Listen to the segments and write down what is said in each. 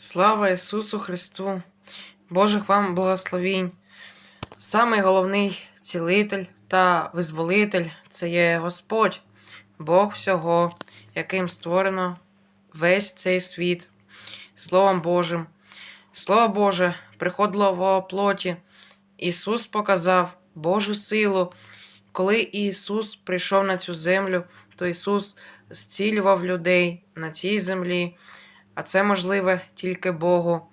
Слава Ісусу Христу! Божих вам благословінь! Самий головний цілитель та визволитель це є Господь, Бог всього, яким створено весь цей світ, Словом Божим. Слово Боже приходило в плоті. Ісус показав Божу силу. Коли Ісус прийшов на цю землю, то Ісус зцілював людей на цій землі, а це можливе тільки Богу.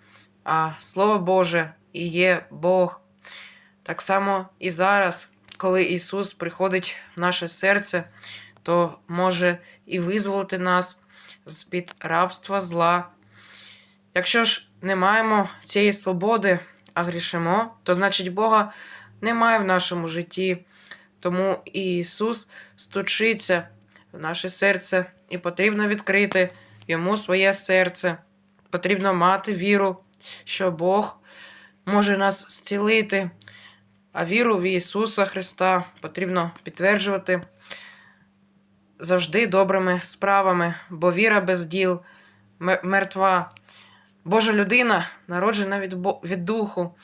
А Слово Боже і є Бог. Так само і зараз, коли Ісус приходить в наше серце, то може і визволити нас з-під рабства зла. Якщо ж не маємо цієї свободи, а грішимо, то значить Бога немає в нашому житті. Тому і Ісус стучиться в наше серце, і потрібно відкрити йому своє серце. Потрібно мати віру, що Бог може нас зцілити, а віру в Ісуса Христа потрібно підтверджувати завжди добрими справами, бо віра без діл мертва. Божа людина народжена від, від духу.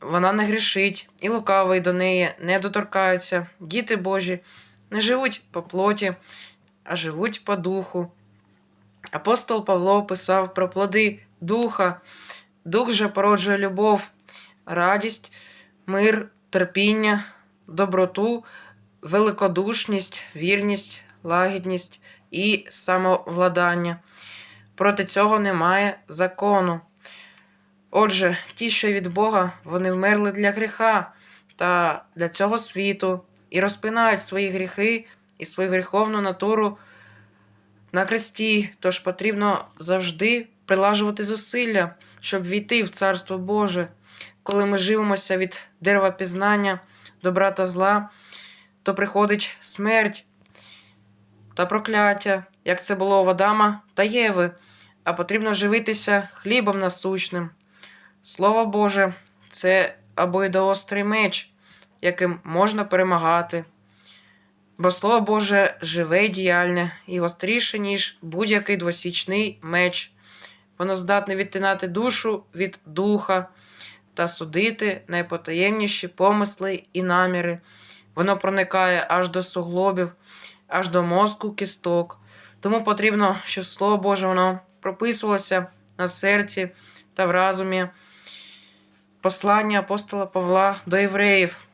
Вона не грішить, і лукавий до неї не доторкаються. Діти Божі не живуть по плоті, а живуть по духу. Апостол Павло писав про плоди духа. Дух же породжує любов, радість, мир, терпіння, доброту, великодушність, вірність, лагідність і самовладання. Проти цього немає закону. Отже, ті, що від Бога, вони вмерли для гріха та для цього світу і розпинають свої гріхи і свою гріховну натуру на кресті, тож потрібно завжди прилажувати зусилля, щоб війти в Царство Боже. Коли ми живемося від дерева пізнання, добра та зла, то приходить смерть та прокляття, як це було у Адама та Єви, а потрібно живитися хлібом насущним. Слово Боже, це обоїдоострий меч, яким можна перемагати. Бо Слово Боже живе й діяльне і гостріше, ніж будь-який двосічний меч. Воно здатне відтинати душу від духа та судити найпотаємніші помисли і наміри. Воно проникає аж до суглобів, аж до мозку кісток. Тому потрібно, щоб Слово Боже воно прописувалося на серці та в разумі. Послання апостола Павла до євреїв.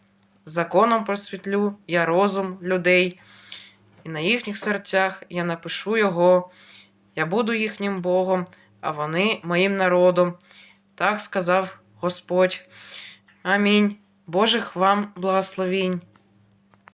Законом просвітлю я розум людей, і на їхніх серцях я напишу його. Я буду їхнім Богом, а вони моїм народом. Так сказав Господь. Амінь. Божих вам благословінь.